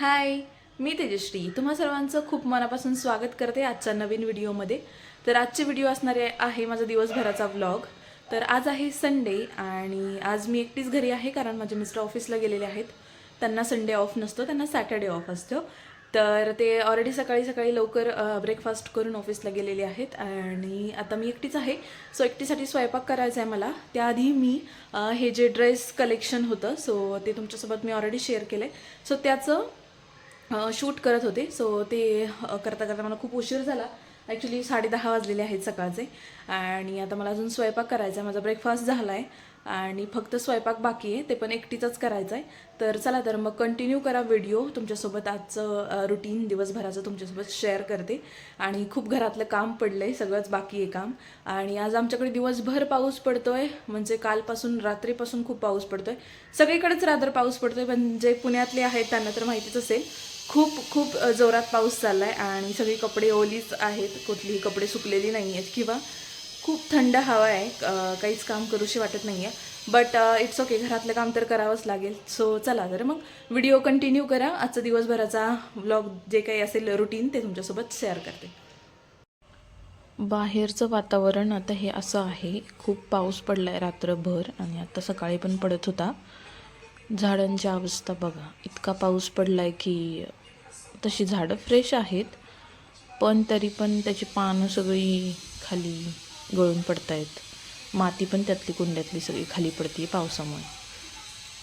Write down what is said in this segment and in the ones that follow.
हाय मी तेजश्री. तुम्हा सर्वांचं खूप मनापासून स्वागत करते आजच्या नवीन व्हिडिओमध्ये. तर आजचे व्हिडिओ असणारे आहे माझा दिवसभराचा व्लॉग तर आज आहे संडे आणि आज मी एकटीच घरी आहे कारण माझे मिस्टर ऑफिसला गेलेले आहेत. त्यांना संडे ऑफ नसतो त्यांना सॅटर्डे ऑफ असतो. तर ते ऑलरेडी सकाळी सकाळी लवकर ब्रेकफास्ट करून ऑफिसला गेलेले आहेत आणि आता मी एकटीच आहे. सो एकटीसाठी स्वयंपाक करायचा आहे मला. त्याआधी मी हे जे ड्रेस कलेक्शन होतं सो ते तुमच्यासोबत मी ऑलरेडी शेअर केलं आहे सो त्याचं शूट करत होते. सो ते करता करता मला खूप उशीर झाला. ॲक्च्युली साडेदहा वाजलेले आहेत सकाळचे. आणि आता मला अजून स्वयंपाक करायचा आहे. माझा ब्रेकफास्ट झाला आहे आणि फक्त स्वयंपाक बाकी आहे ते पण एकटीचाच करायचं आहे तर चला तर मग कंटिन्यू करा व्हिडिओ तुमच्यासोबत आजचं रुटीन दिवसभराचं तुमच्यासोबत शेअर करते. आणि खूप घरातलं काम पडलं आहे सगळंच बाकी आहे काम. आणि आज आमच्याकडे दिवसभर पाऊस पडतो आहे म्हणजे कालपासून रात्रीपासून खूप पाऊस पडतो आहे सगळीकडेच रात्र पाऊस पडतोय. पण जे पुण्यातले आहेत त्यांना तर माहितीच असेल. खूप खूप जोरात पाऊस चालला आहे आणि सगळी कपडे ओलीच आहेत. कुठलीही कपडे सुकलेली नाही आहेत किंवा खूप थंड हवा आहे. काहीच काम करूशी वाटत नाही आहे बट इट्स ओके घरातलं काम तर करावंच लागेल. सो चला तर मग व्हिडिओ कंटिन्यू करा. आजचा दिवसभराचा व्लॉग जे काही असेल रुटीन ते तुमच्यासोबत शेअर करते. बाहेरचं वातावरण आता हे असं आहे. खूप पाऊस पडला आहे रात्रभर आणि आता सकाळी पण पडत होता. झाडांची अवस्था बघा. इतका पाऊस पडला आहे की तशी झाडं फ्रेश आहेत. पण तरी पण त्याची पानं सगळी खाली गळून पडत आहेत माती पण त्यातली कुंड्यातली सगळी खाली पडते पावसामुळे.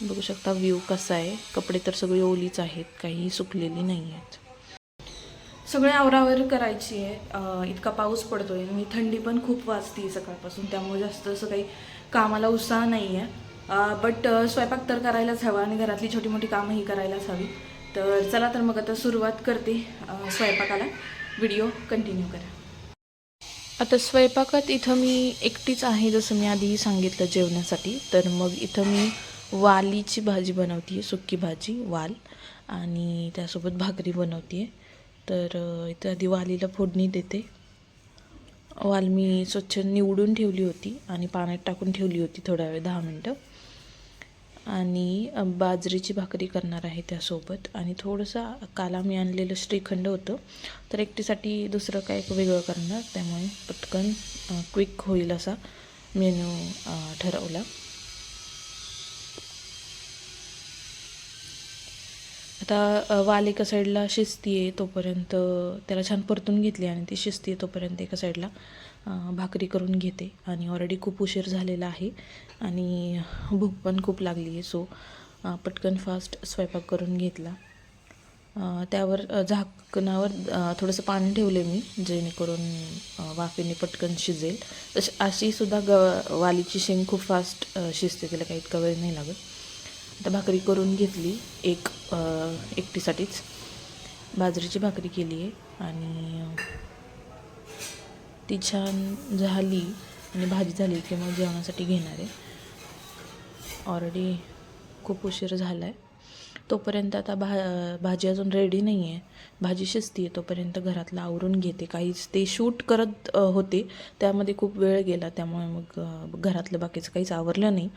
बघू शकता व्ह्यू कसा आहे. कपडे तर सगळी ओलीच आहेत. काही सुकलेली नाही आहेत सगळे आवरावर करायची आहे इतका पाऊस पडतोय. मी थंडी पण खूप वाजते सकाळपासून. त्यामुळे जास्त असं काही कामाला उत्साह नाही आहे बट स्वयंपाक तर करायलाच हवा आणि घरातली छोटी मोठी कामंही करायलाच हवी. तर चला तर मग आता सुरुवात करते स्वयंपाकाला. व्हिडिओ कंटिन्यू करा. आता स्वयंपाकात इथं मी एकटीच आहे जसं मी आधी सांगितलं जेवण्यासाठी तर मग इथं मी वालीची भाजी बनवते सुक्की भाजी वाल आणि त्यासोबत भाकरी बनवते तर इथं आधी वालीला फोडणी देते. वाल मी स्वच्छ निवडून ठेवली होती आणि पाण्यात टाकून ठेवली होती थोडा वेळ दहा मिनटं. आणि बाजरीची भाकरी करणार आहे त्यासोबत. आणि थोडंसं काला मी आणलेलं श्रीखंड होतं. तर एकटीसाठी दुसरं काय वेगळं करणार. त्यामुळे पटकन क्विक होईल असा मेनू ठरवला. आता वाल एका साईडला शिजती आहे तोपर्यंत त्याला छान परतून घेतली आणि ती शिजती आहे तोपर्यंत एका साईडला. भाकरी करून घेते. आणि ऑलरेडी खूप उशीर झालेला आहे. आणि भूक पण खूप लागली आहे. सो पटकन फास्ट स्वयंपाक करून घेतला. त्यावर झाकणावर थोडंसं पाणी ठेवले मी जेणेकरून वाफेने पटकन शिजेल. तशी अशीसुद्धा ग वालीची शेंग खूप फास्ट शिजते. तिला काही इतका वेळ नाही लागत. आता भाकरी करून घेतली. एक एकटीसाठीच. बाजरीची भाकरी केली आहे. आणि ती छान झाली आणि भाजी झाली की मग जेवणासाठी घेणार आहे. ऑलरेडी खूप उशीर झाला आहे तोपर्यंत आता भा भाजी अजून रेडी नाही आहे भाजी शिजती आहे तोपर्यंत घरातलं आवरून घेते. काहीच ते शूट करत होते. त्यामध्ये खूप वेळ गेला त्यामुळे मग घरातलं बाकीचं काहीच आवरलं नाही.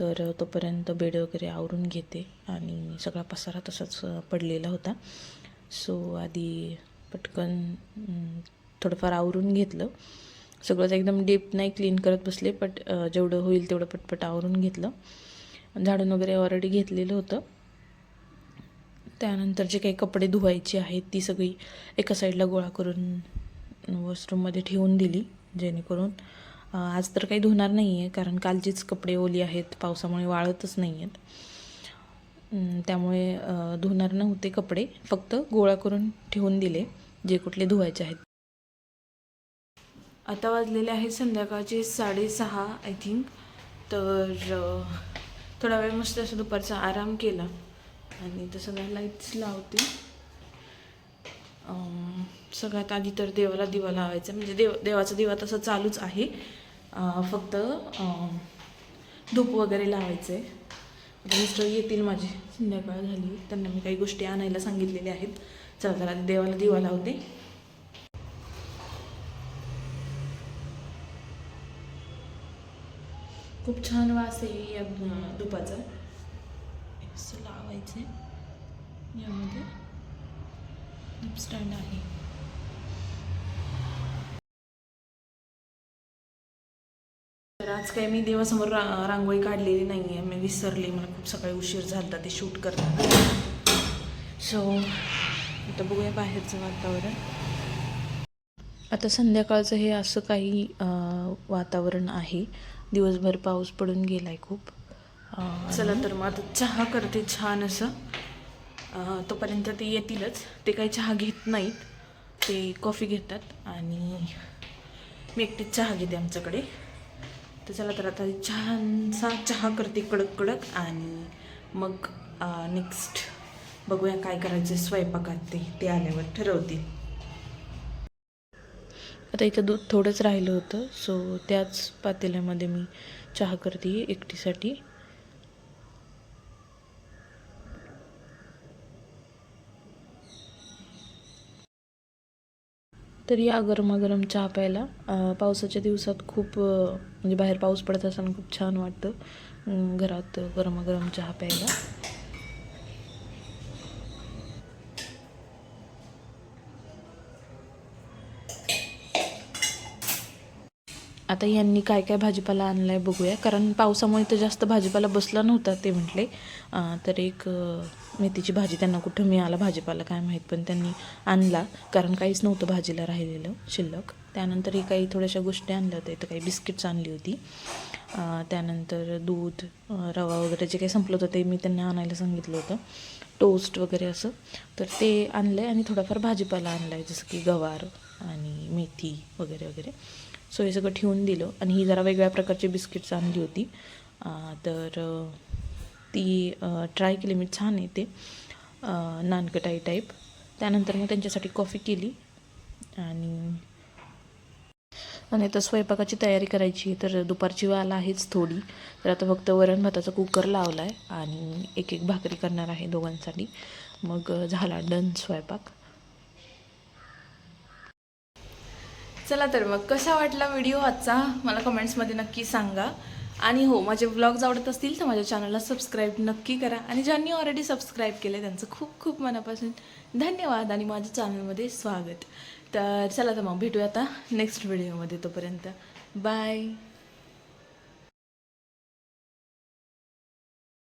तर तोपर्यंत बेड वगैरे आवरून घेते आणि सगळा पसारा तसाच पडलेला होता. सो आधी पटकन थोडंफार आवरून घेतलं. सगळंच एकदम डीप नाही क्लीन करत बसले बट जेवढं होईल तेवढं पटपट आवरून घेतलं. झाडून वगैरे ऑलरेडी घेतलेलं होतं. त्यानंतर जे काही कपडे धुवायचे आहेत ती सगळी एका साईडला गोळा करून वॉशरूममध्ये ठेवून दिली जेणेकरून आज तर काही धुणार नाही आहे कारण कालचीच कपडे ओली आहेत पावसामुळे वाळतच नाही आहेत त्यामुळे धुणार नव्हते कपडे फक्त गोळा करून ठेवून दिले जे कुठले धुवायचे आहेत आता वाजलेले आहेत संध्याकाळचे साडेसहा आय थिंक तर थोडा वेळ मस्त असं दुपारचा आराम केला. आणि तर सगळ्या लाईट्स लावते. सगळ्यात आधी तर देवाला दिवा लावायचा. म्हणजे देव देवाचा दिवा तसा चालूच आहे. फक्त धूप वगैरे लावायचं आहे आता मिस्टर येतील माझे. संध्याकाळ झाली. त्यांना मी काही गोष्टी आणायला सांगितलेल्या आहेत. चला चला देवाला दिवा लावते. खूप छान वास आहे या धुपाचा असं लावायचं यामध्ये लिप स्टँड आहे. तर आज काही मी देवासमोर रा रांगोळी काढलेली नाही आहे मी विसरली. मला खूप सकाळी उशीर झाला ते शूट करताना. सो आता बघूया बाहेरचं वातावरण. आता संध्याकाळचं हे असं काही वातावरण आहे. दिवसभर पाऊस पडून गेलाय खूप. अं, चला तर मग आता चहा करते छान असं. तोपर्यंत ते येतीलच. ते काही चहा घेत नाहीत. ते कॉफी घेतात आणि मी एकटीच चहा घेते आमच्याकडे. तर चला तर आता छानसा चहा करते कडक कडक आणि मग नेक्स्ट बघूया काय करायचं. स्वयंपाकात ते ते आल्यावर ठरवतील. आता इथं दूध थोडंच राहिलं होतं सो त्याच पातेल्यामध्ये मी चहा करते एकटीसाठी. तर या गरमागरम चहा प्यायला पावसाच्या दिवसात खूप म्हणजे बाहेर पाऊस पडत असताना खूप छान वाटतं घरात गरमागरम चहा प्यायला. आता यांनी काय काय भाजीपाला आणला आहे बघूया. कारण पावसामुळे तर जास्त भाजीपाला बसला नव्हता ते म्हटले. तर एक मेथीची भाजी त्यांना कुठं मिळाला भाजीपाला काय माहीत पण त्यांनी आणला. कारण काहीच नव्हतं भाजीला राहिलेलं शिल्लक. त्यानंतरही काही थोड्याशा गोष्टी आणल्या होत्या. इथं काही बिस्किट्स आणली होती. त्यानंतर दूध रवा वगैरे जे काही संपलं होतं ते मी त्यांना आणायला सांगितलं होतं. टोस्ट वगैरे असं. तर ते आणलं आहे आणि थोडाफार भाजीपाला आणला आहे जसं की गवार आणि मेथी वगैरे वगैरे. सो हे सगळं ठेवून दिलं. आणि ही जरा वेगळ्या प्रकारची बिस्किट्स आणली होती. तर ती ट्राय केली मी. छान येते नानकटाई टाईप त्यानंतर मग त्यांच्यासाठी कॉफी केली. आणि आणि आता स्वयंपाकाची तयारी करायची. तर दुपारची वाल आहेच थोडी. तर आता फक्त वरण भाताचा कुकर लावला आहे आणि एक एक भाकरी करणार आहे दोघांसाठी. मग झाला डन स्वयंपाक. चला तर मग कसा वाटला व्हिडिओ आजचा? मला कमेंट्समध्ये नक्की सांगा. आणि हो माझे ब्लॉग्स आवडत असतील तर माझ्या चॅनलला सबस्क्राईब नक्की करा. आणि ज्यांनी ऑलरेडी सबस्क्राईब केले त्यांचं खूप खूप मनापासून धन्यवाद आणि माझ्या चॅनलमध्ये स्वागत. तर चला तर मग भेटूया आता नेक्स्ट व्हिडिओमध्ये तोपर्यंत. बाय